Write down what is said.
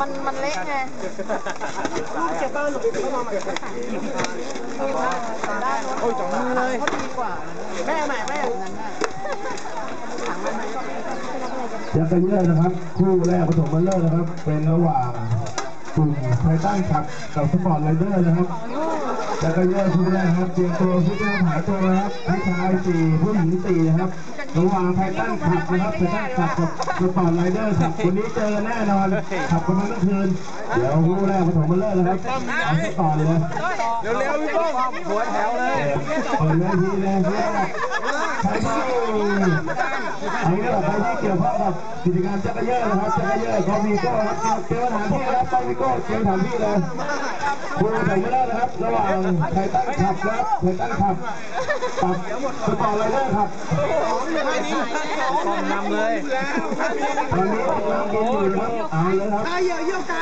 มันมันเละไงเก็บบ้านหนูไปเข้ามาใหม่ได้โอ้ยจังเลยเขาดีกว่าแม่ใหม่แม่นั้นน่ะยักษ์กันเยอะนะครับ คู่แรกปฐมมาเลิศนะครับ เป็นระหว่างกลุ่มไททันขับกับสปอร์ตไรเดอร์นะครับยักษ์กันเยคู่แรกครับเตรียมตัวผู้เล่นหาตัวนะครับผู้ชายสี่ผู้หญิงสี่นะครับ ระหว่างไททันขับนะครับไททันขับกับสปอร์ตไรเดอร์ครับวันนี้เจอแน่นอนขับกันมาทั้งคืนเดี๋ยวคู่แรกปฐมมาเลิศนะครับเอาที่ต่อเลยเร็วๆพี่ป้องหัวแถวเลยเปิดเวทีเลยเพื่อใครที่อันนี้เราใครที่เกี่ยวข้องกับกิจการจักรยานนะครับจักรยานเขามีโก้ครับเตรียมสถานที่นะครับไปมีโก้เตรียมสถานที่เลยคุณใส่ไม่ได้นะครับ ระหว่างไททันขับและไททันขับ กับสปอร์ตไลเดอร์ครับป้องนำเลยตอนนี้กำลังกินอยู่นะครับเอาเลยครับเยอะเยอะไกล